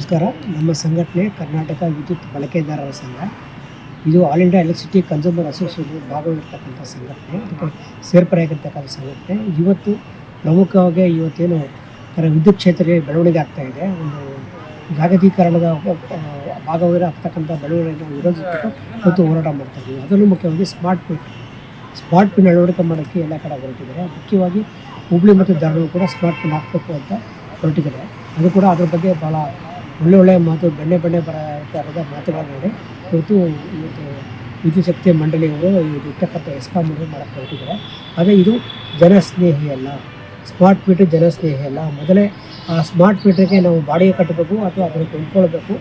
ನಮಸ್ಕಾರ. ನಮ್ಮ ಸಂಘಟನೆ ಕರ್ನಾಟಕ ವಿದ್ಯುತ್ ಬಳಕೆದಾರರ ಸಂಘ. ಇದು all India electricity consumer association ಭಾಗವಹಿರ್ತಕ್ಕಂಥ ಸಂಘಟನೆ. ಅದಕ್ಕೆ ಸೇರ್ಪಡೆಯಾಗಿರ್ತಕ್ಕಂಥ ಸಂಘಟನೆ. ಇವತ್ತು ಪ್ರಮುಖವಾಗಿ ಇವತ್ತೇನು ವಿದ್ಯುತ್ ಕ್ಷೇತ್ರಕ್ಕೆ ಬೆಳವಣಿಗೆ ಆಗ್ತಾ ಇದೆ. ಒಂದು ಜಾಗತೀಕರಣದ ಭಾಗವಾಗಿ ಆಗ್ತಕ್ಕಂಥ ಬೆಳವಣಿಗೆಯನ್ನು ಮತ್ತು ಹೋರಾಟ ಮಾಡ್ತಾ ಇದ್ದೀವಿ ಅದರಲ್ಲೂ ಮುಖ್ಯವಾಗಿ ಸ್ಮಾರ್ಟ್ ಪಿನ್ ಸ್ಮಾರ್ಟ್ ಪಿನ್ ಅಳವಡಿಕೆ ಮಾಡೋಕ್ಕೆ ಎಲ್ಲ ಕಡೆ ಹೊರಟಿದ್ದಾರೆ. ಮುಖ್ಯವಾಗಿ ಹುಬ್ಳಿ ಮತ್ತು ಧಾರವಾಡ ಕೂಡ ಸ್ಮಾರ್ಟ್ ಪಿನ್ ಹಾಕಬೇಕು ಅಂತ ಹೊರಟಿದ್ದಾರೆ. ಅದು ಕೂಡ ಅದ್ರ ಬಗ್ಗೆ ಭಾಳ ಒಳ್ಳೆ ಒಳ್ಳೆಯ ಮಾತು, ಬೆಣ್ಣೆ ಬೆಣ್ಣೆ ಬರ ಥರದ ಮಾತುಗಳನ್ನ ನೋಡಿ ಇವತ್ತು ಇವತ್ತು ವಿದ್ಯುತ್ ಶಕ್ತಿ ಮಂಡಳಿಯವರು ಇರ್ತಕ್ಕಂಥ ಎಸ್ಕಾಂ ಮಾಡಕ್ಕೆ ಹೊರಟಿದ್ದಾರೆ. ಆದರೆ ಇದು ಜನಸ್ನೇಹಿ ಅಲ್ಲ. ಸ್ಮಾರ್ಟ್ ಮೀಟರ್ ಜನಸ್ನೇಹಿ ಅಲ್ಲ. ಮೊದಲೇ ಆ ಸ್ಮಾರ್ಟ್ ಮೀಟರ್ಗೆ ನಾವು ಬಾಡಿಗೆ ಕಟ್ಟಬೇಕು ಅಥವಾ ಅದನ್ನು ಕೊಂಡ್ಕೊಳ್ಬೇಕು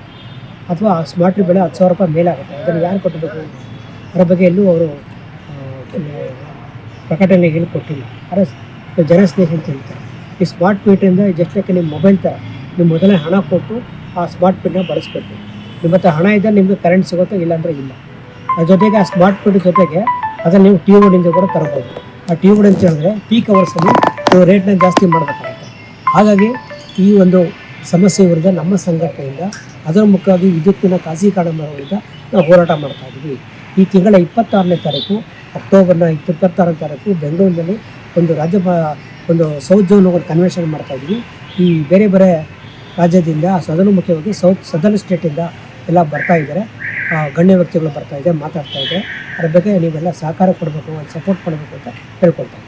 ಅಥವಾ ಆ ಸ್ಮಾರ್ಟ್ ಬೆಲೆ ಹತ್ತು ಸಾವಿರ ರೂಪಾಯಿ ಮೇಲಾಗುತ್ತೆ. ಅದನ್ನು ಯಾರು ಕಟ್ಟಬೇಕು? ಅದರ ಬಗ್ಗೆ ಎಲ್ಲೂ ಅವರು ಪ್ರಕಟಣೆಗೆ ಕೊಟ್ಟಿಲ್ಲ. ಸ್- ಜನಸ್ನೇಹಿ ಅಂತ ಹೇಳ್ತಾರೆ. ಈ ಸ್ಮಾರ್ಟ್ ಮೀಟರಿಂದ ಜಸ್ಟ್ ಲೈಕ್ ನಿಮ್ಮ ಮೊಬೈಲ್ ಥರ ನೀವು ಮೊದಲೇ ಹಣ ಕೊಟ್ಟು ಆ ಸ್ಮಾರ್ಟ್ ಮೀಟರ್ನ ಬಳಸ್ಬೇಕು. ನಿಮ್ಮ ಹತ್ರ ಹಣ ಇದ್ದರೆ ನಿಮಗೆ ಕರೆಂಟ್ ಸಿಗುತ್ತೋ ಇಲ್ಲಾಂದರೆ ಇಲ್ಲ. ಅದ್ರ ಜೊತೆಗೆ ಆ ಸ್ಮಾರ್ಟ್ ಮೀಟರ್ ಜೊತೆಗೆ ಅದನ್ನು ನೀವು ಟಿ ಓಡಿಂದ ಕೂಡ ತರ್ಬೋದು. ಆ ಟಿ ಓಡಿ ಅಂತ ಹೇಳಿದ್ರೆ ಪೀಕ್ ಅವರ್ಸಲ್ಲಿ ನೀವು ರೇಟ್ನ ಜಾಸ್ತಿ ಮಾಡಬೇಕಾಗುತ್ತೆ. ಹಾಗಾಗಿ ಈ ಒಂದು ಸಮಸ್ಯೆ ವಿರುದ್ಧ ನಮ್ಮ ಸಂಘಟನೆಯಿಂದ. ಅದರ ಮುಖವಾಗಿ ವಿದ್ಯುತ್ತಿನ ಖಾಸಗಿ ಮಾಡೋದ್ರಿಂದ ನಾವು ಹೋರಾಟ ಮಾಡ್ತಾ ಇದ್ದೀವಿ. ಈ ತಿಂಗಳ ಇಪ್ಪತ್ತಾರನೇ ತಾರೀಕು, ಅಕ್ಟೋಬರ್ನ ಇಪ್ಪತ್ತಾರನೇ ತಾರೀಕು ಬೆಂಗಳೂರಿನಲ್ಲಿ ಒಂದು ರಾಜ್ಯ ಒಂದು ಸೌತ್ ಕನ್ವೆನ್ಷನ್ ಮಾಡ್ತಾ ಇದ್ದೀವಿ. ಈ ಬೇರೆ ಬೇರೆ ರಾಜ್ಯದಿಂದ, ಸದನು ಮುಖ್ಯವಾಗಿ ಸೌತ್ ಸದರ್ನ್ ಸ್ಟೇಟಿಂದ ಎಲ್ಲ ಬರ್ತಾ ಇದ್ದಾರೆ. ಗಣ್ಯ ವ್ಯಕ್ತಿಗಳು ಬರ್ತಾ ಇದೆ, ಮಾತಾಡ್ತಾ ಇದೆ. ಅದ್ರ ಬಗ್ಗೆ ನೀವೆಲ್ಲ ಸಹಕಾರ ಕೊಡಬೇಕು ಸಪೋರ್ಟ್ ಮಾಡಬೇಕು ಅಂತ ಹೇಳ್ಕೊಳ್ತಾ